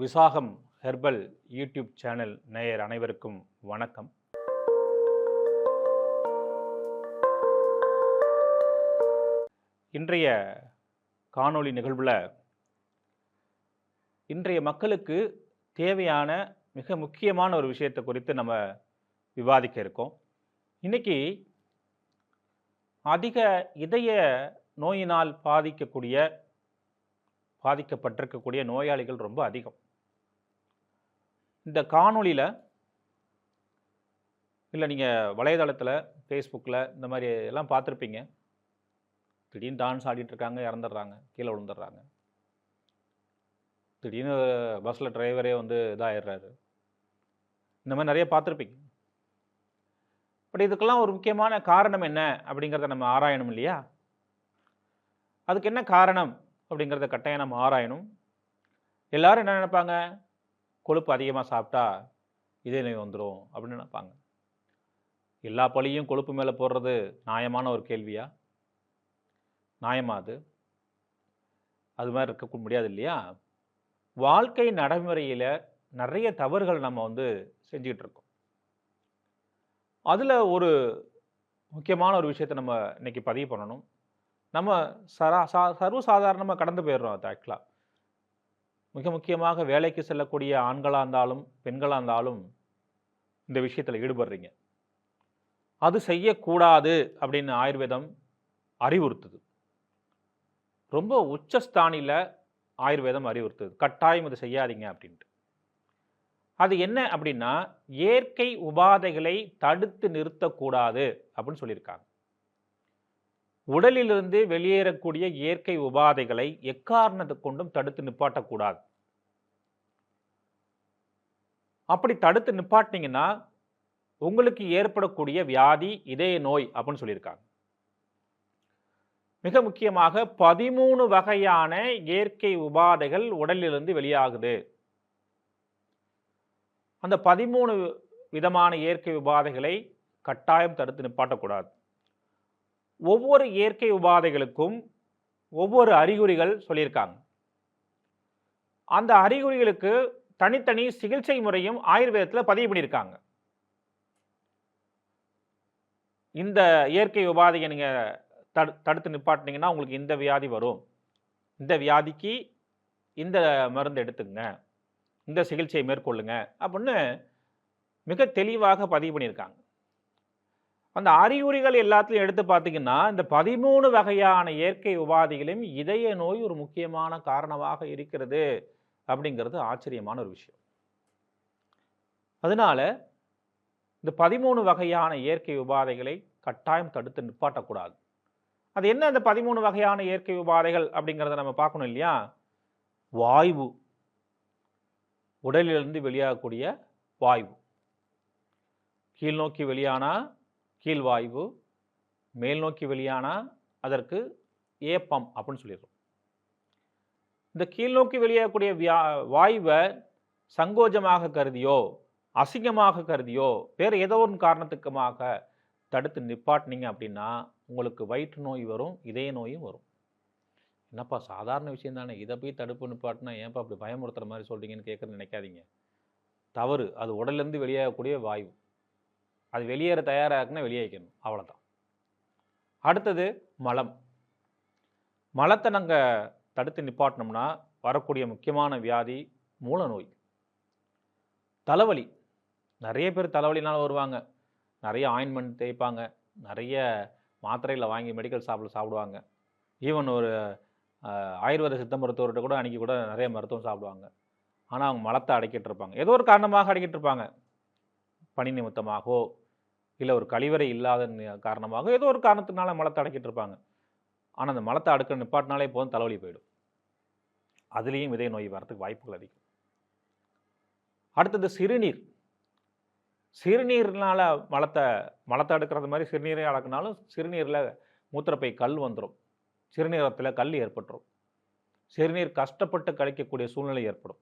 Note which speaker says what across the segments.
Speaker 1: Visakam herbal YouTube channel நேயர் அனைவருக்கும் வணக்கம். இன்றைய காணொளி நிகழ்வில் இன்றைய மக்களுக்கு தேவையான மிக முக்கியமான ஒரு விஷயத்தை குறித்து நம்ம விவாதிக்க இருக்கோம். இன்னைக்கு அதிக இதய நோயினால் பாதிக்கக்கூடிய பாதிக்கப்பட்டிருக்கக்கூடிய நோயாளிகள் ரொம்ப அதிகம். இந்த காணொளியில் இல்லை நீங்கள் வலைதளத்தில் ஃபேஸ்புக்கில் இந்த மாதிரி எல்லாம் பார்த்துருப்பீங்க. திடீர்னு டான்ஸ் ஆடிட்டுருக்காங்க இறந்துடுறாங்க கீழே விழுந்துடுறாங்க. திடீர்னு பஸ்ஸில் டிரைவரே வந்து இதாகிடுறாரு இந்த மாதிரி நிறைய பார்த்துருப்பீங்க. பட் இதுக்கெல்லாம் ஒரு முக்கியமான காரணம் என்ன அப்படிங்கிறத நம்ம ஆராயணும் இல்லையா? அதுக்கு என்ன காரணம் அப்படிங்கிறத கட்டாயம் நம்ம ஆராயணும். எல்லாரும் என்ன நினைப்பாங்க? கொழுப்பு அதிகமாக சாப்பிட்டா இதே நோய் வந்துடும் அப்படின்னு நினைப்பாங்க. எல்லா பழியும் கொழுப்பு மேலே போடுறது நியாயமான ஒரு கேள்வியா? நியாயமா அது? அது மாதிரி இருக்க முடியாது இல்லையா? வாழ்க்கை நடைமுறையில் நிறைய தவறுகள் நம்ம வந்து செஞ்சுக்கிட்டு இருக்கோம். அதில் ஒரு முக்கியமான ஒரு விஷயத்தை நம்ம இன்னைக்கு பதிவு பண்ணணும். நம்ம சரா சா சர்வசாதாரணமாக கடந்து போயிடுறோம் அது ஆக்சுவலாக மிக முக்கியமாக வேலைக்கு செல்லக்கூடிய ஆண்களாக இருந்தாலும் பெண்களாக இருந்தாலும் இந்த விஷயத்தில் ஈடுபடுறீங்க. அது செய்யக்கூடாது அப்படின்னு ஆயுர்வேதம் அறிவுறுத்துது. ரொம்ப உச்சஸ்தானியில் ஆயுர்வேதம் அறிவுறுத்துது. கட்டாயம் இது செய்யாதீங்க அப்படின்ட்டு. அது என்ன அப்படின்னா இயற்கை உபாதைகளை தடுத்து நிறுத்தக்கூடாது அப்படின்னு சொல்லியிருக்காங்க. உடலிலிருந்து வெளியேறக்கூடிய இயற்கை உபாதைகளை எக்காரணத்தை கொண்டும் தடுத்து நிப்பாட்டக்கூடாது. அப்படி தடுத்து நிப்பாட்டினீங்கன்னா உங்களுக்கு ஏற்படக்கூடிய வியாதி இதய நோய் அப்படின்னு சொல்லியிருக்காங்க. மிக முக்கியமாக பதிமூணு வகையான இயற்கை உபாதைகள் உடலிலிருந்து வெளியாகுது. அந்த பதிமூணு விதமான இயற்கை உபாதைகளை கட்டாயம் தடுத்து நிப்பாட்டக்கூடாது. ஒவ்வொரு இயற்கை உபாதைகளுக்கும் ஒவ்வொரு அறிகுறிகள் சொல்லியிருக்காங்க. அந்த அறிகுறிகளுக்கு தனித்தனி சிகிச்சை முறையும் ஆயுர்வேதத்தில் பதிவு பண்ணியிருக்காங்க. இந்த இயற்கை உபாதையை நீங்கள் தடு தடுத்து நிப்பாட்டினீங்கன்னா உங்களுக்கு இந்த வியாதி வரும். இந்த வியாதிக்கு இந்த மருந்து எடுத்துங்க இந்த சிகிச்சையை மேற்கொள்ளுங்க அப்படின்னு மிக தெளிவாக பதிவு பண்ணியிருக்காங்க. அந்த அறிகுறிகள் எல்லாத்தையும் எடுத்து பார்த்தீங்கன்னா இந்த பதிமூணு வகையான இயற்கை உபாதைகளையும் இதய நோய் ஒரு முக்கியமான காரணமாக இருக்கிறது அப்படிங்கிறது ஆச்சரியமான ஒரு விஷயம். அதனால இந்த பதிமூணு வகையான இயற்கை உபாதைகளை கட்டாயம் தடுத்து நிப்பாட்டக்கூடாது. அது என்ன அந்த பதிமூணு வகையான இயற்கை உபாதைகள் அப்படிங்கிறத நம்ம பார்க்கணும் இல்லையா? வாய்வு. உடலிலிருந்து வெளியாகக்கூடிய வாய்வு. கீழ் நோக்கி வெளியானா கீழ்வாய்வு மேல் நோக்கி வெளியானால் அதற்கு ஏப்பம் அப்படின்னு சொல்லிடுறோம். இந்த கீழ்நோக்கி வெளியேறக்கூடிய வெளியாகக்கூடிய வியா வாயுவை சங்கோஜமாக கருதியோ அசிங்கமாக கருதியோ வேறு ஏதோ ஒரு காரணத்துக்குமாக தடுத்து நிப்பாட்டினீங்க அப்படின்னா உங்களுக்கு வயிற்று நோய் வரும் இதய நோயும் வரும். என்னப்பா சாதாரண விஷயம் தானே. இதை போய் தடுப்பு நிப்பாட்டினா ஏன்ப்பா அப்படி பயமுறுத்துகிற மாதிரி சொல்கிறீங்கன்னு கேட்குறது நினைக்காதீங்க. தவறு. அது உடல்லேருந்து வெளியாகக்கூடிய வாயு. அது வெளியேற தயாராகுனா வெளியே வைக்கணும் அவ்வளோதான் அடுத்தது மலம். மலத்தை நாங்கள் தடுத்து நிப்பாட்டினோம்னா வரக்கூடிய முக்கியமான வியாதி மூல நோய் தலைவலி. நிறைய பேர் தலைவலினால் வருவாங்க. நிறைய ஆயின்மெண்ட் தேய்ப்பாங்க. நிறைய மாத்திரையில் வாங்கி மெடிக்கல் ஷாப்பில் சாப்பிடுவாங்க. ஈவன் ஒரு ஆயுர்வேத சித்த மருத்துவர்கிட்ட கூட அன்றைக்கி கூட நிறைய மருத்துவம் சாப்பிடுவாங்க. ஆனால் அவங்க மலத்தை அடக்கிட்டு இருப்பாங்க. ஏதோ ஒரு காரணமாக அடக்கிட்டு இருப்பாங்க. பணி நிமித்தமாகவோ இல்லை ஒரு கழிவறை இல்லாத நி- காரணமாக ஏதோ ஒரு காரணத்தினால மலத்தை அடக்கிட்டு இருப்பாங்க. ஆனால் அந்த மலத்தை அடுக்க நிப்பாட்டினாலே போதும் தலைவலி போயிடும். அதுலேயும் இதய நோய் வரத்துக்கு வாய்ப்புகள் அதிகம். அடுத்தது சிறுநீர். சிறுநீர்னால் மலத்தை மலத்தை அடுக்கிறது மாதிரி சிறுநீரை அடக்குனாலும் சிறுநீரில் மூத்திரப்பை கல் வந்துடும் சிறுநீரத்தில் கல் ஏற்பட்டுரும். சிறுநீர் கஷ்டப்பட்டு கழிக்கக்கூடிய சூழ்நிலை ஏற்படும்.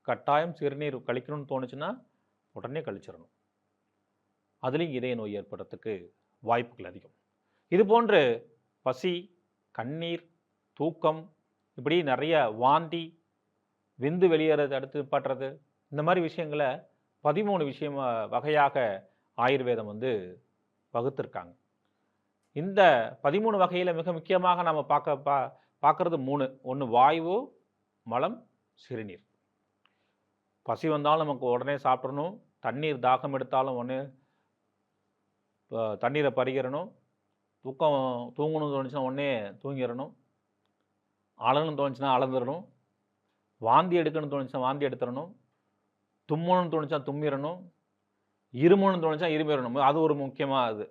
Speaker 1: கட்டாயம் சிறுநீர் கழிக்கணும்னு தோணுச்சுன்னா உடனே கழிச்சிடணும். அதுலேயும் இதய நோய் ஏற்படுறதுக்கு வாய்ப்புகள் அதிகம். இது போன்று பசி கண்ணீர் தூக்கம் இப்படி நிறைய வாந்தி விந்து வெளியேறது அடுத்து பாட்டுறது இந்த மாதிரி விஷயங்களை பதிமூணு விஷயம் வகையாக ஆயுர்வேதம் வந்து வகுத்திருக்காங்க. இந்த பதிமூணு வகையில் மிக முக்கியமாக நம்ம பார்க்க பா பார்க்குறது மூணு. ஒன்று வாயு மலம் சிறுநீர். பசி வந்தாலும் நமக்கு உடனே சாப்பிடணும். தண்ணீர் தாகம் எடுத்தாலும் உடனே தண்ணீரை பறிக்கிறணும். தூக்கம் தூங்கணும்னு தோணுச்சுன்னா உடனே தூங்கிடணும். அழணும்னு தோணுச்சுன்னா அளந்துடணும் வாந்தி எடுக்கணும்னு தோணுச்சுன்னா வாந்தி எடுத்துடணும். தும்மணும்னு தோணுச்சா தும்மிடணும். இருமணும்னு தோணுச்சா இருமிடணும். அது ஒரு முக்கியமாக அது.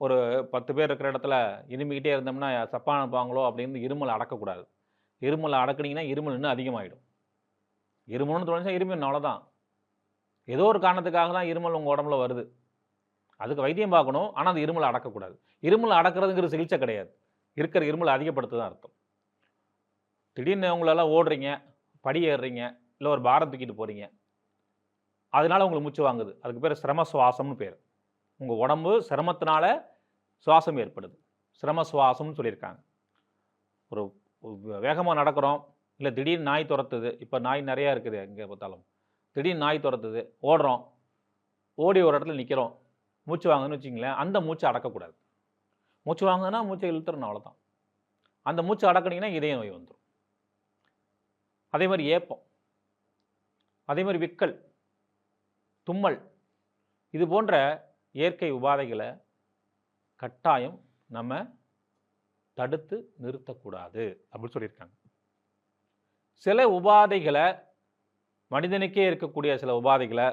Speaker 1: ஒரு பத்து பேர் இருக்கிற இடத்துல இருமிக்கிட்டே இருந்தோம்னா சப்பா அனுப்புவாங்களோ அப்படின்னு இருமல் அடக்கக்கூடாது. இருமல் அடக்குனீங்கன்னா இருமல் இன்னும் அதிகமாகிடும் இருமல்னு தோணுச்சா இருமல் அவ்வளோதான் ஏதோ ஒரு காரணத்துக்காக தான் இருமல் உங்கள் உடம்புல வருது. அதுக்கு வைத்தியம் பார்க்கணும். ஆனால் அந்த இருமலை அடக்கக்கூடாது. இருமலை அடக்கிறதுங்கிற சிகிச்சை கிடையாது. இருக்கிற இருமலை அதிகப்படுத்துதான் அர்த்தம். திடீர்னு உங்களெல்லாம் ஓடுறீங்க படி ஏறுறீங்க இல்லை ஒரு பாரம் தூக்கிட்டு போகிறீங்க அதனால உங்களுக்கு மூச்சு வாங்குது. அதுக்கு பேர் சிரம சுவாசம்னு பேர். உங்கள் உடம்பு சிரமத்தினால சுவாசம் ஏற்படுது. சிரம சுவாசம்னு சொல்லியிருக்காங்க. ஒரு வேகமாக நடக்கிறோம். இல்லை திடீர்னு நாய் துரத்துது. இப்போ நாய் நிறையா இருக்குது எங்கே பார்த்தாலும். திடீர்னு நாய் துரத்துது. ஓடுறோம். ஓடி ஒரு இடத்துல நிற்கிறோம் மூச்சு வாங்குதுன்னு வச்சிங்களேன் அந்த மூச்சை அடக்கக்கூடாது. மூச்சு வாங்குதுன்னா மூச்சை இழுத்துறணும் அவ்வளோதான் அந்த மூச்சு அடக்குனீங்கன்னா இதய நோய் வந்துடும் அதே மாதிரி ஏப்பம் அதே மாதிரி விக்கல் தும்மல் இது போன்ற இயற்கை உபாதைகளை கட்டாயம் நம்ம தடுத்து நிறுத்தக்கூடாது அப்படின்னு சொல்லியிருக்காங்க. சில உபாதைகளை மனிதனுக்கே இருக்கக்கூடிய சில உபாதைகளை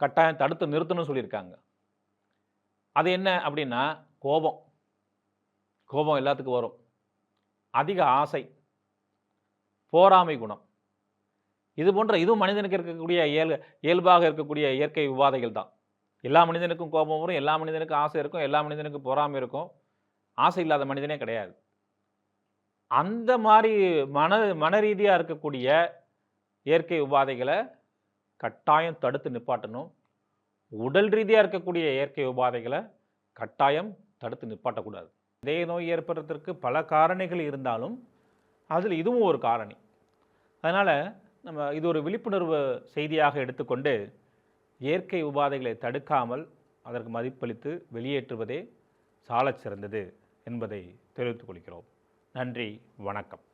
Speaker 1: கட்டாயம் தடுத்து நிறுத்தணும்னு சொல்லியிருக்காங்க. அது என்ன அப்படின்னா கோபம். கோபம் எல்லாத்துக்கும் வரும். அதிக ஆசை. போராமை குணம். இது போன்ற இதுவும் மனிதனுக்கு இருக்கக்கூடிய இயல் இயல்பாக இருக்கக்கூடிய இயற்கை உபாதைகள் தான். எல்லா மனிதனுக்கும் கோபம் வரும் எல்லா மனிதனுக்கும் ஆசை இருக்கும் எல்லா மனிதனுக்கும் பொறாமை இருக்கும். ஆசை இல்லாத மனிதனே கிடையாது. அந்த மாதிரி மன மன ரீதியாக இருக்கக்கூடிய இயற்கை உபாதைகளை கட்டாயம் தடுத்து நிப்பாட்டணும். உடல் ரீதியாக இருக்கக்கூடிய இயற்கை உபாதைகளை கட்டாயம் தடுத்து நிப்பாட்டக்கூடாது. இதய நோய் ஏற்படுறதுக்கு பல காரணிகள் இருந்தாலும் அதில் இதுவும் ஒரு காரணி. அதனால் நம்ம இது ஒரு விழிப்புணர்வு செய்தியாக எடுத்துக்கொண்டு இயற்கை உபாதைகளை தடுக்காமல் அதற்கு மதிப்பளித்து வெளியேற்றுவதே சாலச் சிறந்தது என்பதை தெரிவித்துக் கொள்கிறோம். நன்றி வணக்கம்.